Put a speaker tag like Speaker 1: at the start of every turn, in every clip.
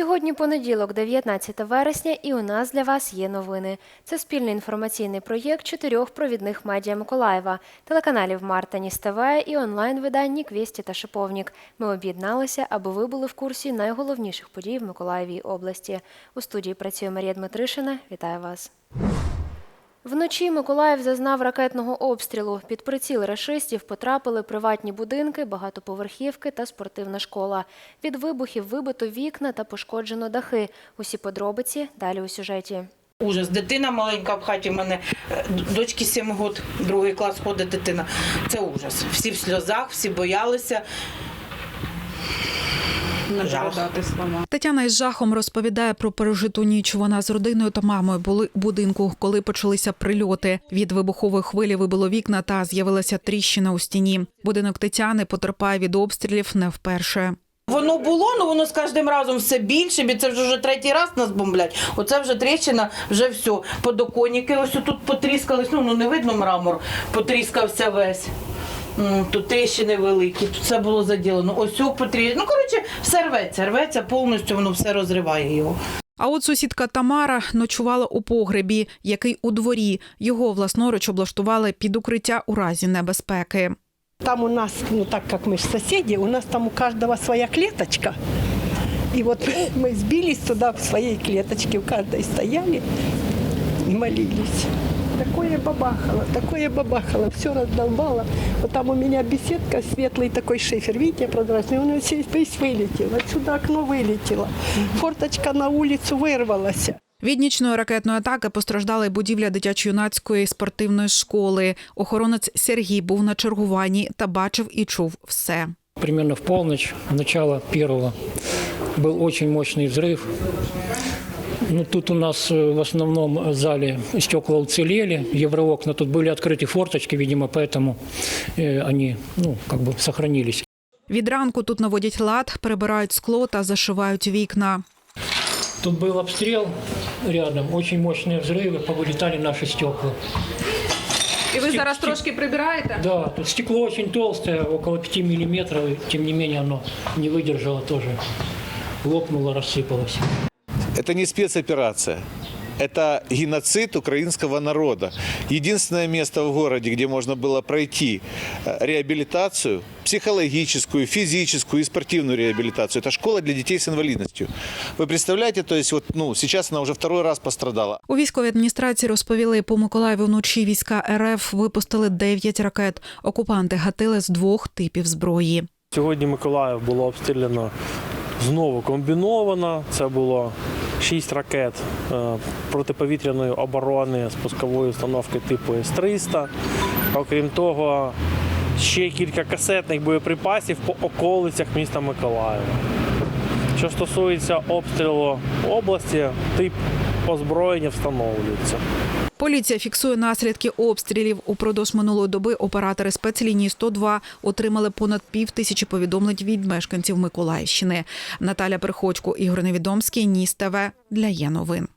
Speaker 1: Сьогодні понеділок, 19 вересня, і у нас для вас є новини. Це спільний інформаційний проєкт чотирьох провідних медіа Миколаєва, телеканалів Мартаніс ТВ і онлайн-видань Квісті та Шиповнік. Ми об'єдналися, аби ви були в курсі найголовніших подій в Миколаєвій області. У студії працює Марія Дмитришина. Вітаю вас. Вночі Миколаїв зазнав ракетного обстрілу. Під приціл рашистів потрапили приватні будинки, багатоповерхівки та спортивна школа. Від вибухів вибито вікна та пошкоджено дахи. Усі подробиці далі у сюжеті.
Speaker 2: Ужас. Дитина маленька в хаті. в мене е, дочки 7 років, другий клас ходить дитина. Це ужас. Всі в сльозах, всі боялися.
Speaker 3: Не
Speaker 2: Жах.
Speaker 3: передати слова.
Speaker 4: Тетяна із жахом розповідає про пережиту ніч. Вона з родиною та мамою були у будинку, коли почалися прильоти. Від вибухової хвилі вибило вікна та з'явилася тріщина у стіні. Будинок Тетяни потерпає від обстрілів не вперше.
Speaker 2: Воно було, ну воно з кожним разом все більше, бо це вже, вже третій раз нас бомблять. Оце вже тріщина, вже все. Подоконники ось тут потріскались, ну, ну не видно мрамор, потріскався весь. Тут тріщини великі, тут все було заділено. Ось о, потрі... Ну, коротше, все рветься, рветься повністю, воно все розриває його.
Speaker 4: А от сусідка Тамара ночувала у погребі, який у дворі. Його власноруч облаштували під укриття у разі небезпеки.
Speaker 5: Там у нас, ну так как мы же соседи, у нас там у каждого своя клеточка. И вот мы сбились туда в своей клеточке, у каждой стояли и молились Такое бабахало, такое бабахало, все раздолбало. Вот там у меня беседка, светлый такой шифер, видите, прозрачный, он весь, весь вылетел, отсюда окно вылетело. Форточка на улицу вырвалась.
Speaker 4: Від нічної ракетної атаки постраждала й будівля дитячо-юнацької спортивної школи. Охоронець Сергій був на чергуванні та бачив і чув все.
Speaker 6: Примерно в полночь, начало первого, был очень мощный взрыв. Ну, тут у нас э, в основном зале стекла уцелели, евроокна тут были открыты форточки, видимо, поэтому э, они, ну, как бы сохранились.
Speaker 4: Від ранку тут наводять лад, перебирають скло та зашивають вікна.
Speaker 6: Тут был обстрел рядом, очень мощные взрывы, повылетали наши стекла.
Speaker 3: І ви зараз трошки прибираєте?
Speaker 6: Да, тут стекло очень толстое, около 5 миллиметров, и, тем не менее оно не выдержало тоже, лопнуло, рассыпалось.
Speaker 7: Это не спецоперация. Это геноцид украинского народа. Единственное место в городе, где можно было пройти э, реабилитацию, психологическую, физическую и спортивную реабилитацию, это школа для детей с инвалидностью. Вы представляете, то есть вот, ну, сейчас она уже второй раз пострадала.
Speaker 4: У військовій адміністрації розповіли, по Миколаєву вночі війська РФ випустили 9 ракет. Окупанти гатили з двох типів зброї.
Speaker 8: Сьогодні Миколаїв було обстріляно знову комбіновано. Це було шість ракет е, протиповітряної оборони спускової установки типу С-300. Окрім того, ще кілька касетних боєприпасів по околицях міста Миколаєва. Що стосується обстрілу області, тип озброєння встановлюється.
Speaker 4: Поліція фіксує наслідки обстрілів. Упродовж минулої доби оператори спецлінії 102 отримали понад пів тисячі повідомлень від мешканців Миколаївщини. Наталя Приходько, Ігор Невідомський, Ніс ТВ для Є новин.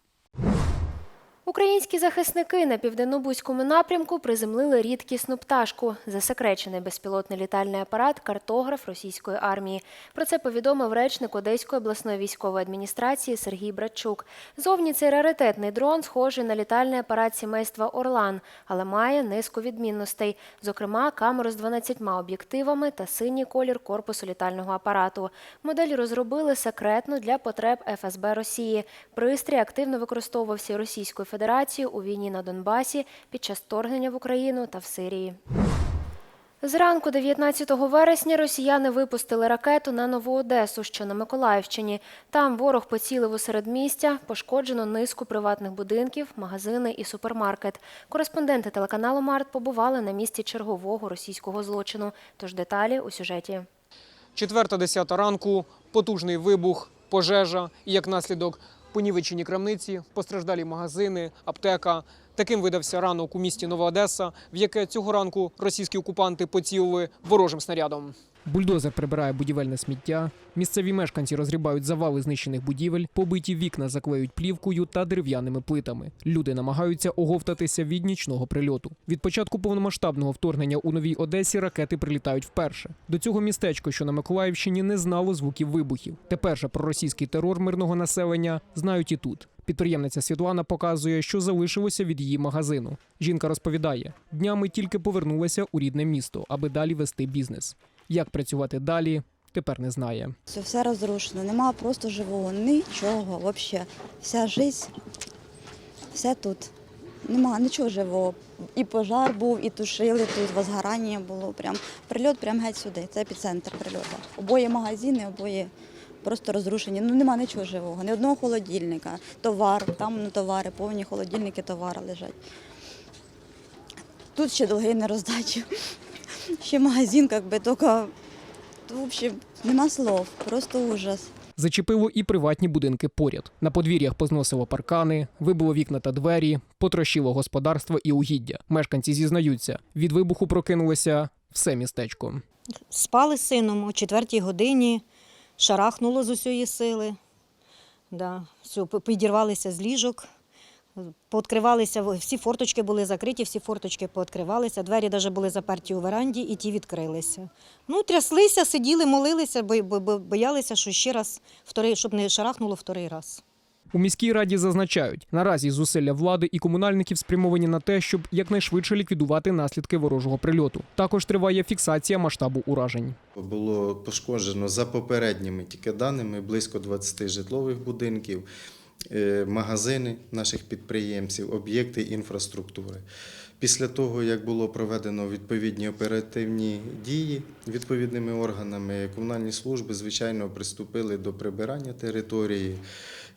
Speaker 1: Українські захисники на південнобузькому напрямку приземлили рідкісну пташку – засекречений безпілотний літальний апарат картограф російської армії. Про це повідомив речник Одеської обласної військової адміністрації Сергій Братчук. Зовні цей раритетний дрон схожий на літальний апарат сімейства Орлан, але має низку відмінностей, зокрема камеру з 12 об'єктивами та синій колір корпусу літального апарату. Модель розробили секретно для потреб ФСБ Росії. Пристрій активно використовувався Російською Федерацією у війні на Донбасі під час вторгнення в Україну та в Сирії. Зранку 19 вересня росіяни випустили ракету на Нову Одесу, що на Миколаївщині. Там ворог поцілив у середмістя, пошкоджено низку приватних будинків, магазини і супермаркет. Кореспонденти телеканалу Март побували на місці чергового російського злочину. Тож деталі у сюжеті.
Speaker 9: Четверта десята ранку, потужний вибух, пожежа і як наслідок понівечені крамниці, постраждалі магазини, аптека. Таким видався ранок у місті Нова Одеса, в яке цього ранку російські окупанти поцілили ворожим снарядом. Бульдозер прибирає будівельне сміття. Місцеві мешканці розгрібають завали знищених будівель, побиті вікна заклеють плівкою та дерев'яними плитами. Люди намагаються оговтатися від нічного прильоту. Від початку повномасштабного вторгнення у Новій Одесі ракети прилітають вперше. До цього містечко, що на Миколаївщині, не знало звуків вибухів. Тепер же про російський терор мирного населення знають і тут. Підприємниця Світлана показує, що залишилося від її магазину. Жінка розповідає, днями тільки повернулася у рідне місто, аби далі вести бізнес. Як працювати далі, тепер не знає.
Speaker 10: Все, все розрушено, нема просто живого, нічого взагалі. Вся життя, все тут. Нема нічого живого. І пожар був, і тушили тут, возгорання було. Прям прильот прям геть сюди. Це епіцентр прильоту. Обоє магазини, обоє просто розрушені. Ну нема нічого живого, ні одного холодильника, товар, там ну, товари, повні холодильники товари лежать. Тут ще долги не роздачі. Ще магазин, як би, тільки в общем, нема слов, просто ужас.
Speaker 9: Зачепило і приватні будинки поряд. На подвір'ях позносило паркани, вибило вікна та двері, потрощило господарство і угіддя. Мешканці зізнаються, від вибуху прокинулося все містечко.
Speaker 11: Спали з сином о четвертій годині, шарахнуло з усієї сили. Да, все, підірвалися з ліжок, пооткривалися, в- всі форточки були закриті, всі форточки пооткривалися, двері навіть були заперті у веранді і ті відкрилися. Ну, тряслися, сиділи, молилися, бо, бо, бо боялися, що ще раз, вторий, щоб не шарахнуло вторий раз.
Speaker 9: У міській раді зазначають, наразі зусилля влади і комунальників спрямовані на те, щоб якнайшвидше ліквідувати наслідки ворожого прильоту. Також триває фіксація масштабу уражень.
Speaker 12: Було пошкоджено за попередніми тільки даними близько 20 житлових будинків, магазини наших підприємців, об'єкти інфраструктури. Після того, як було проведено відповідні оперативні дії відповідними органами, комунальні служби, звичайно, приступили до прибирання території.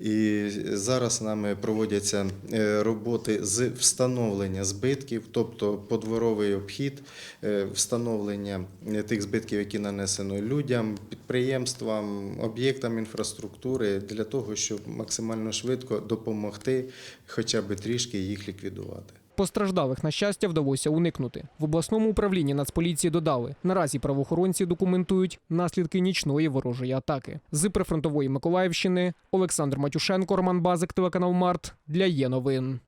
Speaker 12: І зараз нами проводяться е, роботи з встановлення збитків, тобто подворовий обхід, е, встановлення е, тих збитків, які нанесено людям, підприємствам, об'єктам інфраструктури, для того, щоб максимально швидко допомогти, хоча б трішки їх ліквідувати.
Speaker 9: Постраждалих, на щастя, вдалося уникнути. В обласному управлінні Нацполіції додали, наразі правоохоронці документують наслідки нічної ворожої атаки. З прифронтової Миколаївщини Олександр Матюшенко, Роман Базик, телеканал Март для є новин.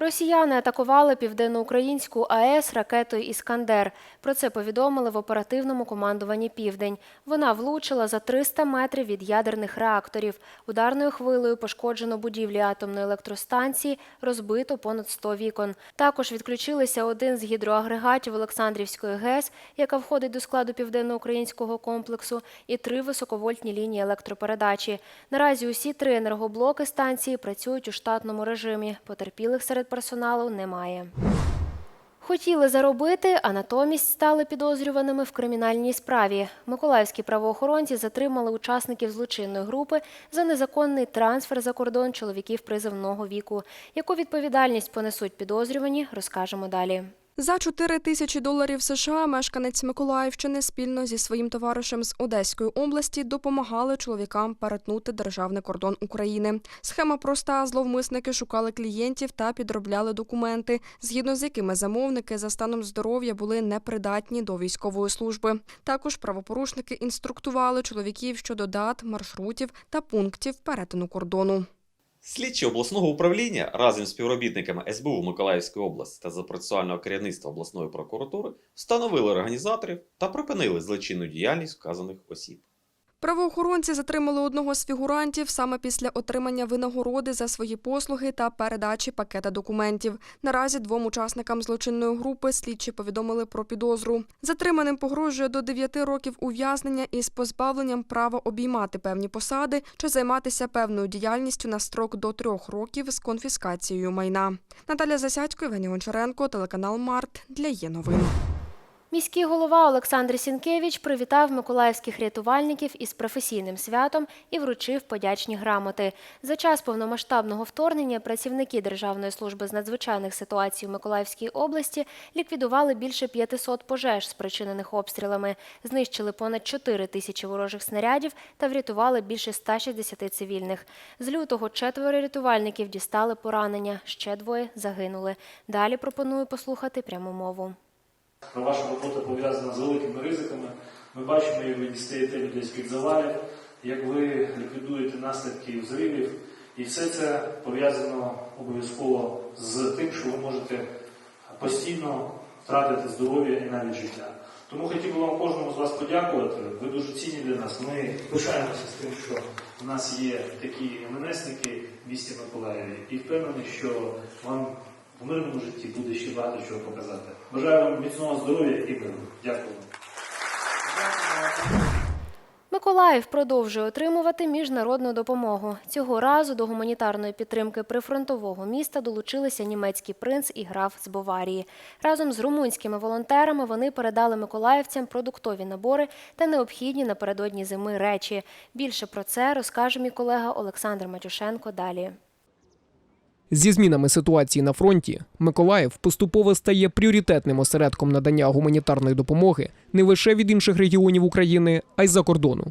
Speaker 1: Росіяни атакували південноукраїнську АЕС ракетою Іскандер. Про це повідомили в оперативному командуванні Південь. Вона влучила за 300 метрів від ядерних реакторів. Ударною хвилею пошкоджено будівлі атомної електростанції, розбито понад 100 вікон. Також відключилися один з гідроагрегатів Олександрівської ГЕС, яка входить до складу південноукраїнського комплексу, і три високовольтні лінії електропередачі. Наразі усі три енергоблоки станції працюють у штатному режимі. Потерпілих серед персоналу немає. Хотіли заробити, а натомість стали підозрюваними в кримінальній справі. Миколаївські правоохоронці затримали учасників злочинної групи за незаконний трансфер за кордон чоловіків призовного віку. Яку відповідальність понесуть підозрювані, розкажемо далі.
Speaker 13: За 4 тисячі доларів США мешканець Миколаївщини спільно зі своїм товаришем з Одеської області допомагали чоловікам перетнути державний кордон України. Схема проста: зловмисники шукали клієнтів та підробляли документи, згідно з якими замовники за станом здоров'я були непридатні до військової служби. Також правопорушники інструктували чоловіків щодо дат, маршрутів та пунктів перетину кордону.
Speaker 14: Слідчі обласного управління разом з співробітниками СБУ Миколаївської області та за процесуального керівництва обласної прокуратури встановили організаторів та припинили злочинну діяльність вказаних осіб.
Speaker 13: Правоохоронці затримали одного з фігурантів саме після отримання винагороди за свої послуги та передачі пакета документів. Наразі двом учасникам злочинної групи слідчі повідомили про підозру. Затриманим погрожує до 9 років ув'язнення із позбавленням права обіймати певні посади чи займатися певною діяльністю на строк до трьох років з конфіскацією майна. Наталя Засядько, Євгеній Гончаренко, телеканал Март для є новин.
Speaker 1: Міський голова Олександр Сінкевич привітав миколаївських рятувальників із професійним святом і вручив подячні грамоти. За час повномасштабного вторгнення працівники Державної служби з надзвичайних ситуацій у Миколаївській області ліквідували більше 500 пожеж, спричинених обстрілами, знищили понад 4 тисячі ворожих снарядів та врятували більше 160 цивільних. З лютого четверо рятувальників дістали поранення, ще двоє загинули. Далі пропоную послухати пряму мову.
Speaker 15: Ваша робота пов'язана з великими ризиками, Ми бачимо, як ви дістаєте людей з-під завалів, як ви ліквідуєте наслідки взривів. І все це пов'язано обов'язково з тим, що ви можете постійно втратити здоров'я і навіть життя. Тому хотів би вам кожному з вас подякувати. Ви дуже цінні для нас. Ми пишаємося з тим, що у нас є такі МНСники в місті Миколаєві, і впевнений, що вам в мирному житті буде ще багато чого показати. Бажаю вам міцного здоров'я і миру. Дякую.
Speaker 1: Миколаїв продовжує отримувати міжнародну допомогу. Цього разу до гуманітарної підтримки прифронтового міста долучилися німецький принц і граф з Баварії. Разом з румунськими волонтерами вони передали миколаївцям продуктові набори та необхідні напередодні зими речі. Більше про це розкаже мій колега Олександр Матюшенко далі.
Speaker 9: Зі змінами ситуації на фронті Миколаїв поступово стає пріоритетним осередком надання гуманітарної допомоги не лише від інших регіонів України, а й за кордону.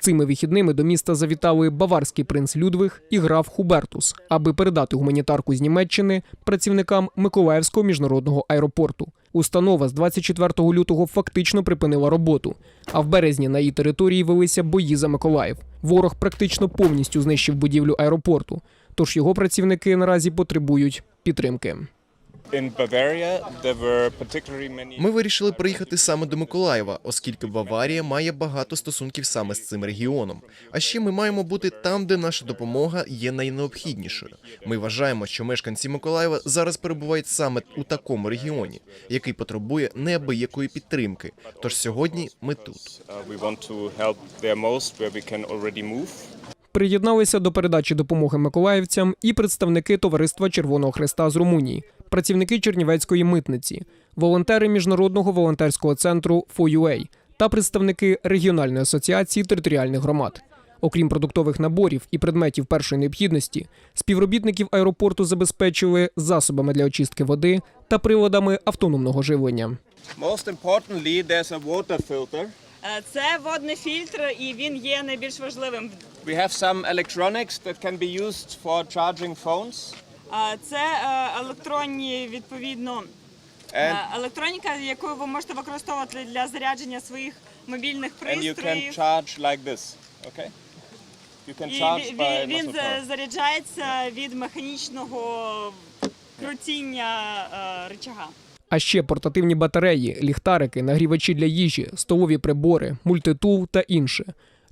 Speaker 9: Цими вихідними до міста завітали баварський принц Людвиг і граф Хубертус, аби передати гуманітарку з Німеччини працівникам Миколаївського міжнародного аеропорту. Установа з 24 лютого фактично припинила роботу, а в березні на її території велися бої за Миколаїв. Ворог практично повністю знищив будівлю аеропорту, тож його працівники наразі потребують підтримки.
Speaker 16: Ми вирішили приїхати саме до Миколаєва, оскільки Баварія має багато стосунків саме з цим регіоном. А ще ми маємо бути там, де наша допомога є найнеобхіднішою. Ми вважаємо, що мешканці Миколаєва зараз перебувають саме у такому регіоні, який потребує неабиякої підтримки. Тож сьогодні ми тут.
Speaker 9: Приєдналися до передачі допомоги миколаївцям і представники Товариства Червоного Хреста з Румунії, працівники Чернівецької митниці, волонтери міжнародного волонтерського центру «4UA» та представники регіональної асоціації територіальних громад. Окрім продуктових наборів і предметів першої необхідності, співробітників аеропорту забезпечили засобами для очистки води та приладами автономного живлення.
Speaker 17: Most importantly, there's a.
Speaker 18: Е, Це водний фільтр, і він є найбільш важливим.
Speaker 17: We have some electronics that can be used for charging phones.
Speaker 18: Е, Це е, електронні відповідно електроніка, яку ви можете використовувати для зарядження своїх мобільних
Speaker 17: and you can charge like this. Okay? You can charge by
Speaker 18: він заряджається від механічного крутіння рычага.
Speaker 9: А ще портативні батареї, ліхтарики, нагрівачі для їжі, столові прибори, мультитул та інше.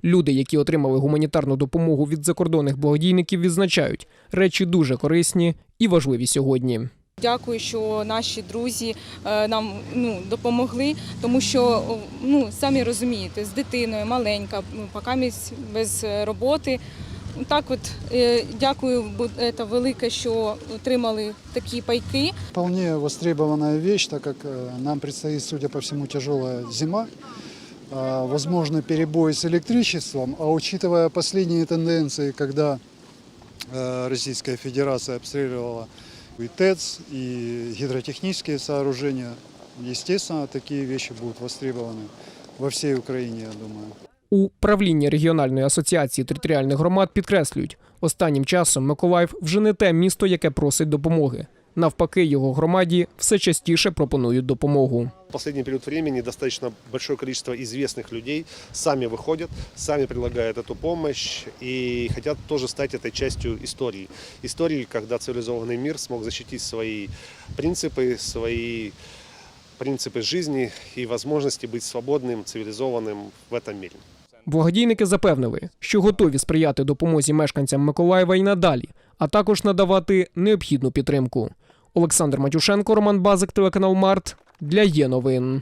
Speaker 9: Люди, які отримали гуманітарну допомогу від закордонних благодійників, відзначають, речі дуже корисні і важливі сьогодні.
Speaker 19: Дякую, що наші друзі е, нам ну, допомогли, тому що ну самі розумієте, з дитиною маленька, ну, поки без е, роботи. Так, от е, дякую, це велике, що отримали такі пайки.
Speaker 20: Вполне востребованная вещь, так как нам предстоит, судя по всему, тяжелая зима. А, Возможно, перебои с электричеством, а учитывая последние тенденции, когда э, Российская Федерация обстреливала и ТЭЦ, и гидротехнические сооружения, естественно, такие вещи будут востребованы во всей Украине, я думаю.
Speaker 9: У правлінні регіональної асоціації територіальних громад підкреслюють, останнім часом Миколаїв вже не те місто, яке просить допомоги. Навпаки, його громаді все частіше пропонують допомогу.
Speaker 21: В последний период времени достаточно большое количество известных людей сами выходят, сами предлагают эту помощь и хотят тоже стать этой частью истории. Истории, когда цивилизованный мир смог защитить свои принципы, свои принципы жизни и возможности быть свободным, цивилизованным в этом мире.
Speaker 9: Благодійники запевнили, що готові сприяти допомозі мешканцям Миколаєва і надалі, а також надавати необхідну підтримку. Олександр Матюшенко, Роман Базик, телеканал Март для є новин.